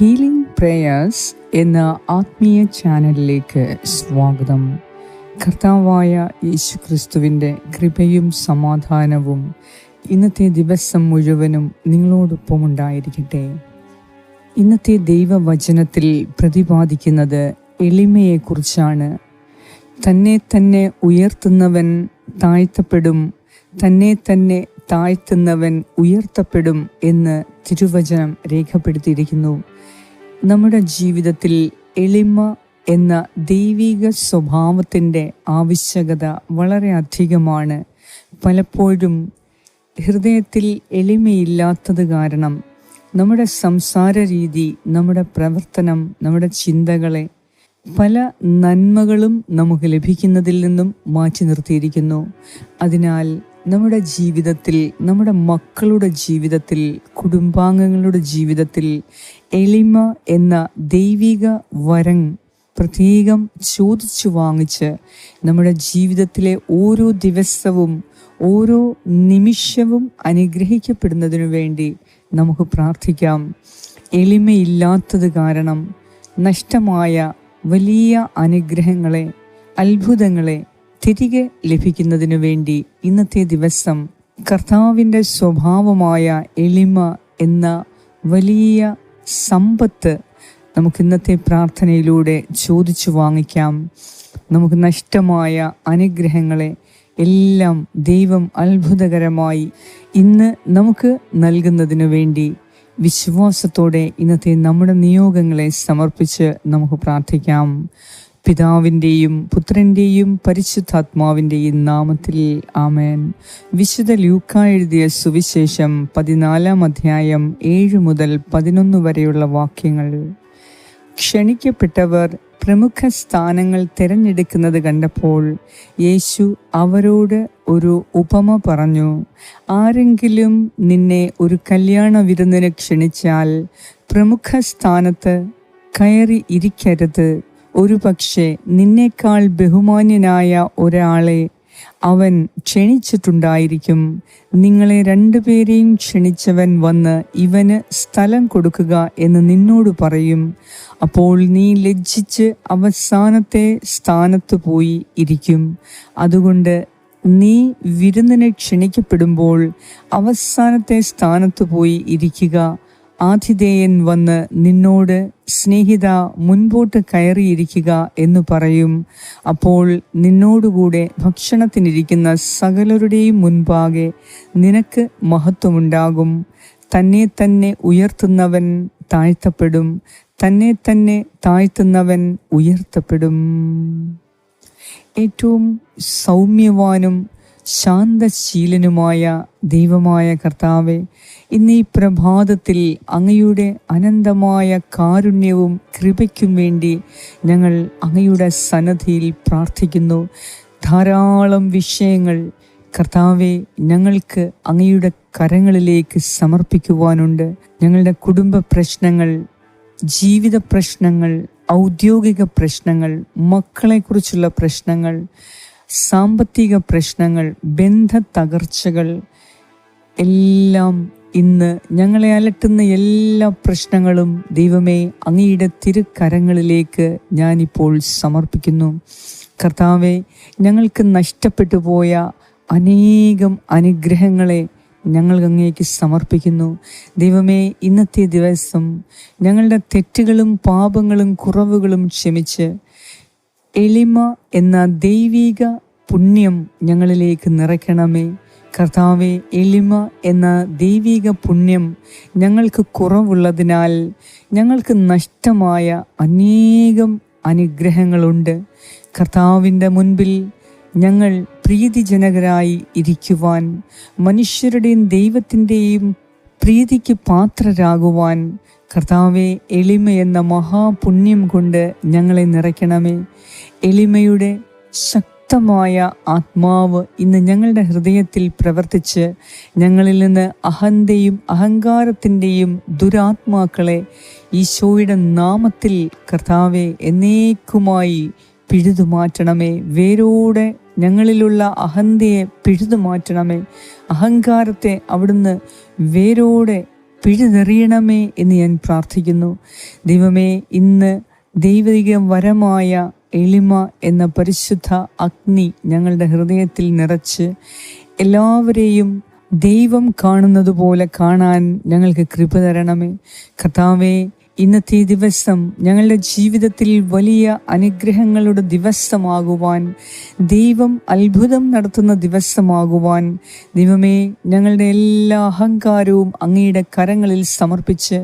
Healing prayers എന്ന ആത്മീയ ചാനലിലേക്ക് സ്വാഗതം. കർത്താവായ യേശു ക്രിസ്തുവിന്റെ കൃപയും സമാധാനവും ഇന്നത്തെ ദിവസം മുഴുവനും നിങ്ങളോടൊപ്പം ഉണ്ടായിരിക്കട്ടെ. ഇന്നത്തെ ദൈവവചനത്തിൽ പ്രതിപാദിക്കുന്നത് എളിമയെക്കുറിച്ചാണ്. തന്നെ തന്നെ ഉയർത്തുന്നവൻ താഴ്ത്തപ്പെടും തന്നെ തന്നെ താഴ്ത്തുന്നവൻ ഉയർത്തപ്പെടും എന്ന് തിരുവചനം രേഖപ്പെടുത്തിയിരിക്കുന്നു. നമ്മുടെ ജീവിതത്തിൽ എളിമ എന്ന ദൈവിക സ്വഭാവത്തിന്റെ ആവശ്യകത വളരെ അധികമാണ്. പലപ്പോഴും ഹൃദയത്തിൽ എളിമയില്ലാത്തത് കാരണം നമ്മുടെ സംസാര രീതി നമ്മുടെ പ്രവർത്തനം നമ്മുടെ ചിന്തകളെ പല നന്മകളും നമുക്ക് ലഭിക്കുന്നതിൽ നിന്നും മാറ്റി നിർത്തിയിരിക്കുന്നു. അതിനാൽ നമ്മുടെ ജീവിതത്തിൽ നമ്മുടെ മക്കളുടെ ജീവിതത്തിൽ കുടുംബാംഗങ്ങളുടെ ജീവിതത്തിൽ എളിമ എന്ന ദൈവിക വരം പ്രത്യേകം ചോദിച്ചു വാങ്ങിച്ച് നമ്മുടെ ജീവിതത്തിലെ ഓരോ ദിവസവും ഓരോ നിമിഷവും അനുഗ്രഹിക്കപ്പെടുന്നതിനു വേണ്ടി നമുക്ക് പ്രാർത്ഥിക്കാം. എളിമയില്ലാത്തത് കാരണം നഷ്ടമായ വലിയ അനുഗ്രഹങ്ങളെ അത്ഭുതങ്ങളെ തിരികെ ലഭിക്കുന്നതിനു വേണ്ടി ഇന്നത്തെ ദിവസം കർത്താവിന്റെ സ്വഭാവമായ എളിമ എന്ന വലിയ സമ്പത്ത് നമുക്ക് ഇന്നത്തെ പ്രാർത്ഥനയിലൂടെ ചോദിച്ചു വാങ്ങിക്കാം. നമുക്ക് നഷ്ടമായ അനുഗ്രഹങ്ങളെ എല്ലാം ദൈവം അത്ഭുതകരമായി ഇന്ന് നമുക്ക് നൽകുന്നതിനു വേണ്ടി വിശ്വാസത്തോടെ ഇന്നത്തെ നമ്മുടെ നിയോഗങ്ങളെ സമർപ്പിച്ച് നമുക്ക് പ്രാർത്ഥിക്കാം. പിതാവിന്റെയും പുത്രന്റെയും പരിശുദ്ധാത്മാവിന്റെയും നാമത്തിൽ ആമേൻ. വിശുദ്ധ ലൂക്ക എഴുതിയ സുവിശേഷം പതിനാലാം അധ്യായം ഏഴ് മുതൽ പതിനൊന്ന് വരെയുള്ള വാക്യങ്ങൾ. ക്ഷണിക്കപ്പെട്ടവർ പ്രമുഖ സ്ഥാനങ്ങൾ തിരഞ്ഞെടുക്കുന്നത് കണ്ടപ്പോൾ യേശു അവരോട് ഒരു ഉപമ പറഞ്ഞു ആരെങ്കിലും നിന്നെ ഒരു കല്യാണ വിരുന്നിന് ക്ഷണിച്ചാൽ പ്രമുഖ സ്ഥാനത്ത് കയറി ഇരിക്കരുത്. ഒരു പക്ഷേ നിന്നേക്കാൾ ബഹുമാന്യനായ ഒരാളെ അവൻ ക്ഷണിച്ചിട്ടുണ്ടായിരിക്കും. നിങ്ങളെ രണ്ടുപേരെയും ക്ഷണിച്ചവൻ വന്ന് ഇവന് സ്ഥലം കൊടുക്കുക എന്ന് നിന്നോട് പറയും. അപ്പോൾ നീ ലജ്ജിച്ച് അവസാനത്തെ സ്ഥാനത്ത് പോയി ഇരിക്കും. അതുകൊണ്ട് നീ വിരുന്നിനെ ക്ഷണിക്കപ്പെടുമ്പോൾ അവസാനത്തെ സ്ഥാനത്ത് പോയി ഇരിക്കുക. ആതിഥേയൻ വന്ന് നിന്നോട് സ്നേഹിത മുൻപോട്ട് കയറിയിരിക്കുക എന്ന് പറയും. അപ്പോൾ നിന്നോടുകൂടെ ഭക്ഷണത്തിനിരിക്കുന്ന സകലരുടെയും മുൻപാകെ നിനക്ക് മഹത്വമുണ്ടാകും. തന്നെ തന്നെ ഉയർത്തുന്നവൻ താഴ്ത്തപ്പെടും. തന്നെ തന്നെ താഴ്ത്തുന്നവൻ ഉയർത്തപ്പെടും. ഏറ്റവും സൗമ്യവാനും ശാന്തശീലനുമായ ദൈവമായ കർത്താവെ ഇന്ന് പ്രഭാതത്തിൽ അങ്ങയുടെ അനന്തമായ കാരുണ്യവും കൃപയ്ക്കും വേണ്ടി ഞങ്ങൾ അങ്ങയുടെ സന്നദ്ധിയിൽ പ്രാർത്ഥിക്കുന്നു. ധാരാളം വിഷയങ്ങൾ കർത്താവെ ഞങ്ങൾക്ക് അങ്ങയുടെ കരങ്ങളിലേക്ക് സമർപ്പിക്കുവാനുണ്ട്. ഞങ്ങളുടെ കുടുംബ പ്രശ്നങ്ങൾ ജീവിത പ്രശ്നങ്ങൾ ഔദ്യോഗിക പ്രശ്നങ്ങൾ മക്കളെക്കുറിച്ചുള്ള പ്രശ്നങ്ങൾ സാമ്പത്തിക പ്രശ്നങ്ങൾ ബന്ധ തകർച്ചകൾ എല്ലാം ഇന്ന് ഞങ്ങളെ അലട്ടുന്ന എല്ലാ പ്രശ്നങ്ങളും ദൈവമേ അങ്ങയുടെ തിരുക്കരങ്ങളിലേക്ക് ഞാനിപ്പോൾ സമർപ്പിക്കുന്നു. കർത്താവെ ഞങ്ങൾക്ക് നഷ്ടപ്പെട്ടു പോയ അനേകം അനുഗ്രഹങ്ങളെ ഞങ്ങൾ അങ്ങേക്ക് സമർപ്പിക്കുന്നു. ദൈവമേ ഇന്നത്തെ ദിവസം ഞങ്ങളുടെ തെറ്റുകളും പാപങ്ങളും കുറവുകളും ക്ഷമിച്ച് എളിമ എന്ന ദൈവിക പുണ്യം ഞങ്ങളിലേക്ക് നിറയ്ക്കണമേ. കർത്താവെ എളിമ എന്ന ദൈവിക പുണ്യം ഞങ്ങൾക്ക് കുറവുള്ളതിനാൽ ഞങ്ങൾക്ക് നഷ്ടമായ അനേകം അനുഗ്രഹങ്ങളുണ്ട്. കർത്താവിന്റെ മുൻപിൽ ഞങ്ങൾ പ്രീതിജനകരായി ഇരിക്കുവാൻ മനുഷ്യരുടെയും ദൈവത്തിന്റെയും പ്രീതിക്ക് പാത്രരാകുവാൻ കർത്താവെ എളിമ എന്ന മഹാപുണ്യം കൊണ്ട് ഞങ്ങളെ നിറയ്ക്കണമേ. എളിമയുടെ ശക്തമായ ആത്മാവ് ഇന്ന് ഞങ്ങളുടെ ഹൃദയത്തിൽ പ്രവർത്തിച്ച് ഞങ്ങളിൽ നിന്ന് അഹന്തയും അഹങ്കാരത്തിന്റെയും ദുരാത്മാക്കളെ ഈശോയുടെ നാമത്തിൽ കർത്താവെ എന്നേക്കുമായി പിഴുതുമാറ്റണമേ വേരോടെ ഞങ്ങളിലുള്ള അഹന്തയെ പിഴുതു മാറ്റണമേ. അഹങ്കാരത്തെ അവിടുന്ന് വേരോടെ പിഴുതെറിയണമേ എന്ന് ഞാൻ പ്രാർത്ഥിക്കുന്നു. ദൈവമേ ഇന്ന് ദൈവിക വരമായ എളിമ എന്ന പരിശുദ്ധ അഗ്നി ഞങ്ങളുടെ ഹൃദയത്തിൽ നിറച്ച് എല്ലാവരെയും ദൈവം കാണുന്നത് പോലെ കാണാൻ ഞങ്ങൾക്ക് കൃപ തരണമേ. കർത്താവേ ഇന്നത്തെ ദിവസം ഞങ്ങളുടെ ജീവിതത്തിൽ വലിയ അനുഗ്രഹങ്ങളുടെ ദിവസമാകുവാൻ ദൈവം അത്ഭുതം നടത്തുന്ന ദിവസമാകുവാൻ ദൈവമേ ഞങ്ങളുടെ എല്ലാ അഹങ്കാരവും അങ്ങയുടെ കരങ്ങളിൽ സമർപ്പിച്ച്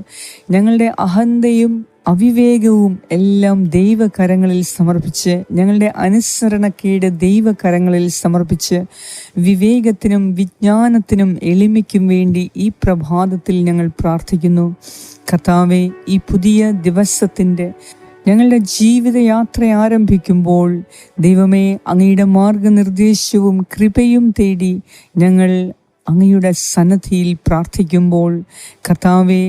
ഞങ്ങളുടെ അഹന്തയും അവിവേകവും എല്ലാം ദൈവകരങ്ങളിൽ സമർപ്പിച്ച് ഞങ്ങളുടെ അനുസരണക്കേട് ദൈവകരങ്ങളിൽ സമർപ്പിച്ച് വിവേകത്തിനും വിജ്ഞാനത്തിനും എളിമയ്ക്കും വേണ്ടി ഈ പ്രഭാതത്തിൽ ഞങ്ങൾ പ്രാർത്ഥിക്കുന്നു. കർത്താവെ ഈ പുതിയ ദിവസത്തിന്റെ ഞങ്ങളുടെ ജീവിതയാത്ര ആരംഭിക്കുമ്പോൾ ദൈവമേ അങ്ങയുടെ മാർഗനിർദ്ദേശവും കൃപയും തേടി ഞങ്ങൾ അങ്ങയുടെ സന്നദ്ധിയിൽ പ്രാർത്ഥിക്കുമ്പോൾ കർത്താവെ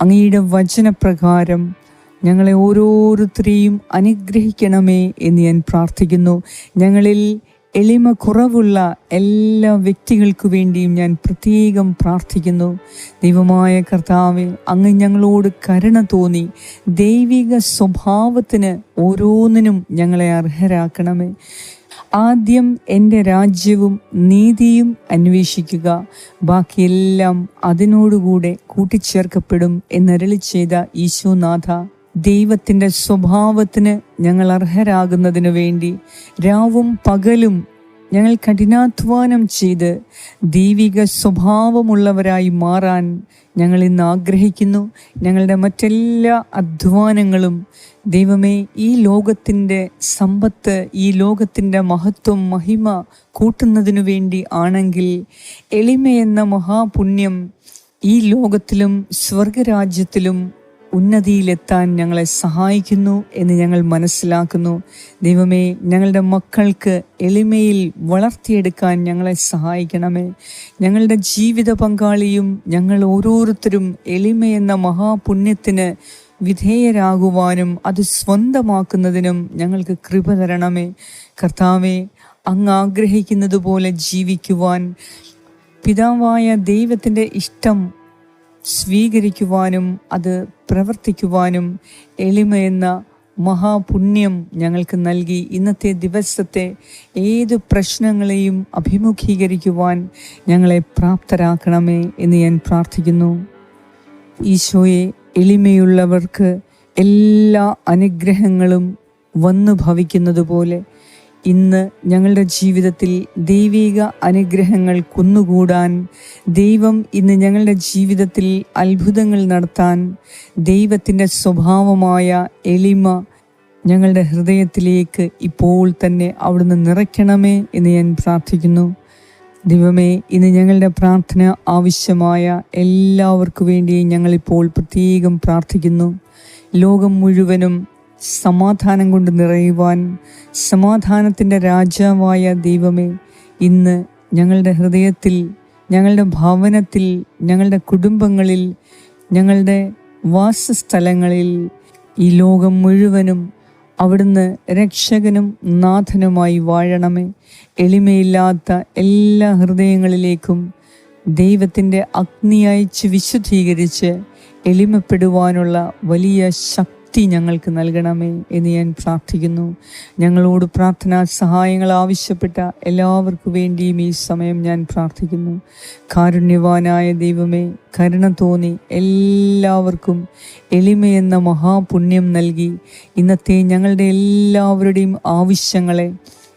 അങ്ങയുടെ വചനപ്രകാരം ഞങ്ങളെ ഓരോരുത്തരെയും അനുഗ്രഹിക്കണമേ എന്ന് ഞാൻ പ്രാർത്ഥിക്കുന്നു. ഞങ്ങളിൽ എളിമ കുറവുള്ള എല്ലാ വ്യക്തികൾക്കു വേണ്ടിയും ഞാൻ പ്രത്യേകം പ്രാർത്ഥിക്കുന്നു. ദൈവമായ കർത്താവ് അങ്ങ് ഞങ്ങളോട് കരുണ തോന്നി. ദൈവിക സ്വഭാവത്തിന് ഓരോന്നിനും ഞങ്ങളെ അർഹരാക്കണമേ. ആദ്യം എന്റെ രാജ്യവും നീതിയും അന്വേഷിക്കുക. ബാക്കിയെല്ലാം അതിനോടുകൂടെ കൂട്ടിച്ചേർക്കപ്പെടും എന്നരളി ചെയ്ത ഈശോനാഥ. ദൈവത്തിന്റെ സ്വഭാവത്തിന് ഞങ്ങൾ അർഹരാകുന്നതിനു വേണ്ടി രാവും പകലും ഞങ്ങൾ കഠിനാധ്വാനം ചെയ്ത് ദൈവിക സ്വഭാവമുള്ളവരായി മാറാൻ ഞങ്ങൾ ഇന്ന് ആഗ്രഹിക്കുന്നു. ഞങ്ങളുടെ മറ്റെല്ലാ അധ്വാനങ്ങളും ദൈവമേ ഈ ലോകത്തിന്റെ സമ്പത്ത് ഈ ലോകത്തിന്റെ മഹത്വം മഹിമ കൂട്ടുന്നതിനു വേണ്ടി ആണെങ്കിൽ എളിമയെന്ന മഹാപുണ്യം ഈ ലോകത്തിലും സ്വർഗരാജ്യത്തിലും ഉന്നതിയിലെത്താൻ ഞങ്ങളെ സഹായിക്കുന്നു എന്ന് ഞങ്ങൾ മനസ്സിലാക്കുന്നു. ദൈവമേ ഞങ്ങളുടെ മക്കൾക്ക് എളിമയിൽ വളർത്തിയെടുക്കാൻ ഞങ്ങളെ സഹായിക്കണമേ. ഞങ്ങളുടെ ജീവിത പങ്കാളിയും ഞങ്ങൾ ഓരോരുത്തരും എളിമയെന്ന മഹാപുണ്യത്തിന് വിധേയരാകുവാനും അത് സ്വന്തമാക്കുന്നതിനും ഞങ്ങൾക്ക് കൃപ തരണമേ. കർത്താവെ അങ്ങ് ആഗ്രഹിക്കുന്നത് പോലെ ജീവിക്കുവാൻ പിതാവായ ദൈവത്തിന്റെ ഇഷ്ടം സ്വീകരിക്കുവാനും അത് പ്രവർത്തിക്കുവാനും എളിമയെന്ന മഹാപുണ്യം ഞങ്ങൾക്ക് നൽകി. ഇന്നത്തെ ദിവസത്തെ ഏത് പ്രശ്നങ്ങളെയും അഭിമുഖീകരിക്കുവാൻ ഞങ്ങളെ പ്രാപ്തരാക്കണമേ എന്ന് ഞാൻ പ്രാർത്ഥിക്കുന്നു. ഈശോയെ എളിമയുള്ളവർക്ക് എല്ലാ അനുഗ്രഹങ്ങളും വന്നു ഭവിക്കുന്നത് പോലെ ഇന്ന് ഞങ്ങളുടെ ജീവിതത്തിൽ ദൈവിക അനുഗ്രഹങ്ങൾ കുന്നുകൂടാൻ ദൈവം ഇന്ന് ഞങ്ങളുടെ ജീവിതത്തിൽ അത്ഭുതങ്ങൾ നടത്താൻ ദൈവത്തിന്റെ സ്വഭാവമായ എളിമ ഞങ്ങളുടെ ഹൃദയത്തിലേക്ക് ഇപ്പോൾ തന്നെ അവിടുന്ന് നിറയ്ക്കണമേ എന്ന് ഞാൻ പ്രാർത്ഥിക്കുന്നു. ദൈവമേ ഇന്ന് ഞങ്ങളുടെ പ്രാർത്ഥന ആവശ്യമായ എല്ലാവർക്കു വേണ്ടിയും ഞങ്ങളിപ്പോൾ പ്രത്യേകം പ്രാർത്ഥിക്കുന്നു. ലോകം മുഴുവനും സമാധാനം കൊണ്ട് നിറയുവാൻ സമാധാനത്തിന്റെ രാജാവായ ദൈവമേ ഇന്ന് ഞങ്ങളുടെ ഹൃദയത്തിൽ ഞങ്ങളുടെ ഭവനത്തിൽ ഞങ്ങളുടെ കുടുംബങ്ങളിൽ ഞങ്ങളുടെ വാസസ്ഥലങ്ങളിൽ ഈ ലോകം മുഴുവനും അവിടുന്ന് രക്ഷകനും നാഥനുമായി വാഴണമേ. എളിമയില്ലാത്ത എല്ലാ ഹൃദയങ്ങളിലേക്കും ദൈവത്തിന്റെ അഗ്നി അയച്ച് വിശുദ്ധീകരിച്ച് എളിമപ്പെടുവാനുള്ള വലിയ ശക്തി ഞങ്ങൾക്ക് നൽകണമേ എന്ന് ഞാൻ പ്രാർത്ഥിക്കുന്നു. ഞങ്ങളോട് പ്രാർത്ഥനാ സഹായങ്ങൾ ആവശ്യപ്പെട്ട എല്ലാവർക്കു വേണ്ടിയും ഈ സമയം ഞാൻ പ്രാർത്ഥിക്കുന്നു. കാരുണ്യവാനായ ദൈവമേ കരുണ തോന്നി എല്ലാവർക്കും എളിമയെന്ന മഹാപുണ്യം നൽകി. ഇന്നത്തെ ഞങ്ങളുടെ എല്ലാവരുടെയും ആവശ്യങ്ങളെ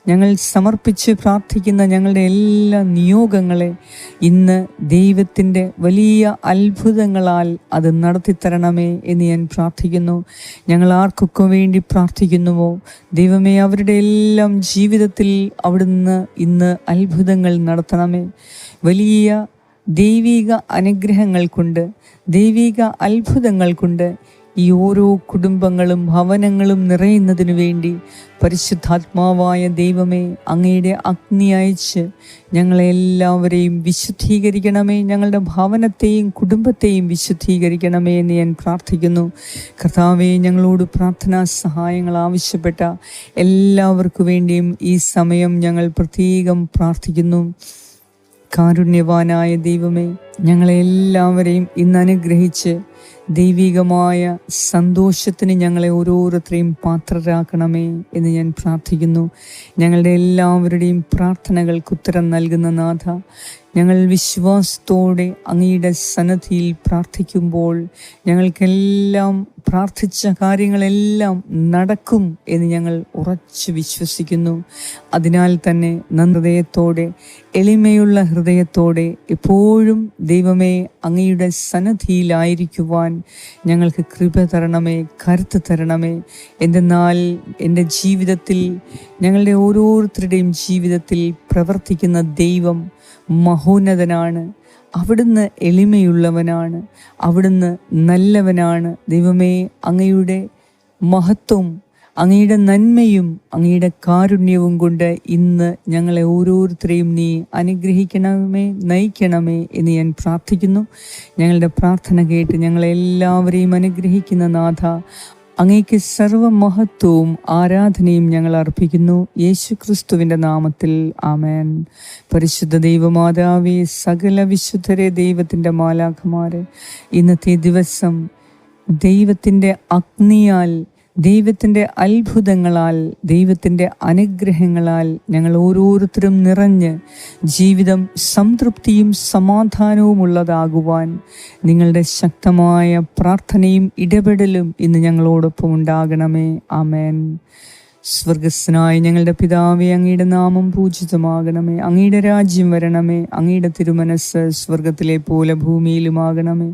ഞങ്ങൾ സമർപ്പിച്ച് പ്രാർത്ഥിക്കുന്ന ഞങ്ങളുടെ എല്ലാ നിയോഗങ്ങളെ ഇന്ന് ദൈവത്തിന്റെ വലിയ അത്ഭുതങ്ങളാൽ അത് നടത്തിത്തരണമേ എന്ന് ഞാൻ പ്രാർത്ഥിക്കുന്നു. ഞങ്ങൾ ആർക്കൊക്കെ വേണ്ടി പ്രാർത്ഥിക്കുന്നുവോ? ദൈവമേ അവരുടെ എല്ലാം ജീവിതത്തിൽ അവിടുന്ന് ഇന്ന് അത്ഭുതങ്ങൾ നടത്തണമേ. വലിയ ദൈവിക അനുഗ്രഹങ്ങൾ കൊണ്ട് ദൈവിക അത്ഭുതങ്ങൾ കൊണ്ട് ഈ ഓരോ കുടുംബങ്ങളും ഭവനങ്ങളും നിറയുന്നതിനു വേണ്ടി പരിശുദ്ധാത്മാവായ ദൈവമേ അങ്ങയുടെ അഗ്നി അയച്ച് ഞങ്ങളെല്ലാവരെയും വിശുദ്ധീകരിക്കണമേ ഞങ്ങളുടെ ഭവനത്തെയും കുടുംബത്തെയും വിശുദ്ധീകരിക്കണമേ എന്ന് ഞാൻ പ്രാർത്ഥിക്കുന്നു. കർത്താവെ ഞങ്ങളോട് പ്രാർത്ഥനാ സഹായങ്ങൾ ആവശ്യപ്പെട്ട എല്ലാവർക്കു വേണ്ടിയും ഈ സമയം ഞങ്ങൾ പ്രത്യേകം പ്രാർത്ഥിക്കുന്നു. കാരുണ്യവാനായ ദൈവമേ ഞങ്ങളെ എല്ലാവരെയും ഇന്ന് അനുഗ്രഹിച്ച് ദൈവികമായ സന്തോഷത്തിന് ഞങ്ങളെ ഓരോരുത്തരെയും പാത്രരാക്കണമേ എന്ന് ഞാൻ പ്രാർത്ഥിക്കുന്നു. ഞങ്ങളുടെ എല്ലാവരുടെയും പ്രാർത്ഥനകൾക്ക് ഉത്തരം നൽകുന്ന നാഥ ഞങ്ങൾ വിശ്വാസത്തോടെ അങ്ങയുടെ സന്നദ്ധിയിൽ പ്രാർത്ഥിക്കുമ്പോൾ ഞങ്ങൾക്കെല്ലാം പ്രാർത്ഥിച്ച കാര്യങ്ങളെല്ലാം നടക്കും എന്ന് ഞങ്ങൾ ഉറച്ച് വിശ്വസിക്കുന്നു. അതിനാൽ തന്നെ നന്ദയത്തോടെ എളിമയുള്ള ഹൃദയത്തോടെ എപ്പോഴും ദൈവമേ അങ്ങയുടെ സന്നദ്ധിയിലായിരിക്കുവാൻ ഞങ്ങൾക്ക് കൃപ തരണമേ കരുത്ത് തരണമേ. എന്തെന്നാൽ എന്റെ ജീവിതത്തിൽ ഞങ്ങളുടെ ഓരോരുത്തരുടെയും ജീവിതത്തിൽ പ്രവർത്തിക്കുന്ന ദൈവം മഹോന്നതനാണ്. അവിടുന്ന് എളിമയുള്ളവനാണ്. അവിടുന്ന് നല്ലവനാണ്. ദൈവമേ അങ്ങയുടെ മഹത്വം അങ്ങയുടെ നന്മയും അങ്ങയുടെ കാരുണ്യവും കൊണ്ട് ഇന്ന് ഞങ്ങളെ ഓരോരുത്തരെയും നീ അനുഗ്രഹിക്കണമേ നയിക്കണമേ എന്ന് ഞാൻ പ്രാർത്ഥിക്കുന്നു. ഞങ്ങളുടെ പ്രാർത്ഥന കേട്ട് ഞങ്ങളെല്ലാവരെയും അനുഗ്രഹിക്കുന്ന നാഥ അങ്ങേക്ക് സർവമഹത്വവും ആരാധനയും ഞങ്ങൾ അർപ്പിക്കുന്നു. യേശു ക്രിസ്തുവിന്റെ നാമത്തിൽ ആമേൻ. പരിശുദ്ധ ദൈവമാതാവേ സകല വിശുദ്ധരെ ദൈവത്തിന്റെ മാലാഖമാരെ ഇന്നത്തെ ദിവസം ദൈവത്തിന്റെ അഗ്നിയാൽ ദൈവത്തിന്റെ അത്ഭുതങ്ങളാൽ ദൈവത്തിന്റെ അനുഗ്രഹങ്ങളാൽ ഞങ്ങൾ ഓരോരുത്തരും നിറഞ്ഞ് ജീവിതം സംതൃപ്തിയും സമാധാനവും ഉള്ളതാകുവാൻ നിങ്ങളുടെ ശക്തമായ പ്രാർത്ഥനയും ഇടപെടലും ഇന്ന് ഞങ്ങളോടൊപ്പം ഉണ്ടാകണമേ. ആമേൻ. സ്വർഗസ്നായ ഞങ്ങളുടെ പിതാവെ അങ്ങയുടെ നാമം പൂജിതമാകണമേ. അങ്ങയുടെ രാജ്യം വരണമേ. അങ്ങയുടെ തിരുമനസ് സ്വർഗത്തിലെ പോലെ ഭൂമിയിലുമാകണമേ.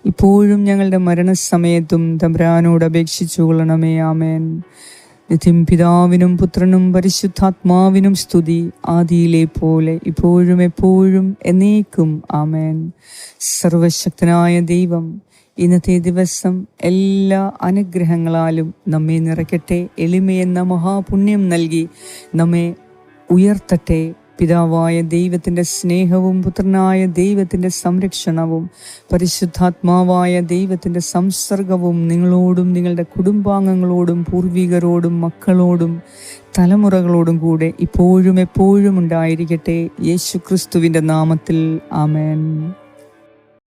ഇപ്പോഴും ഞങ്ങളുടെ മരണസമയത്തും തമ്പ്രാനോട് അപേക്ഷിച്ചു കൊള്ളണമേ ആമേൻ. നിത്യം പിതാവിനും പുത്രനും പരിശുദ്ധാത്മാവിനും സ്തുതി ആദിയിലെ പോലെ ഇപ്പോഴും എപ്പോഴും എന്നേക്കും. ആമേൻ. സർവശക്തനായ ദൈവം ഇന്നത്തെ ദിവസം എല്ലാ അനുഗ്രഹങ്ങളാലും നമ്മെ നിറയ്ക്കട്ടെ. എളിമയെന്ന മഹാപുണ്യം നൽകി നമ്മെ ഉയർത്തട്ടെ. പിതാവായ ദൈവത്തിന്റെ സ്നേഹവും പുത്രനായ ദൈവത്തിന്റെ സംരക്ഷണവും പരിശുദ്ധാത്മാവായ ദൈവത്തിന്റെ സംസർഗവും നിങ്ങളോടും നിങ്ങളുടെ കുടുംബാംഗങ്ങളോടും പൂർവികരോടും മക്കളോടും തലമുറകളോടും കൂടെ ഇപ്പോഴും എപ്പോഴും ഉണ്ടായിരിക്കട്ടെ. യേശു നാമത്തിൽ. ആമേൻ.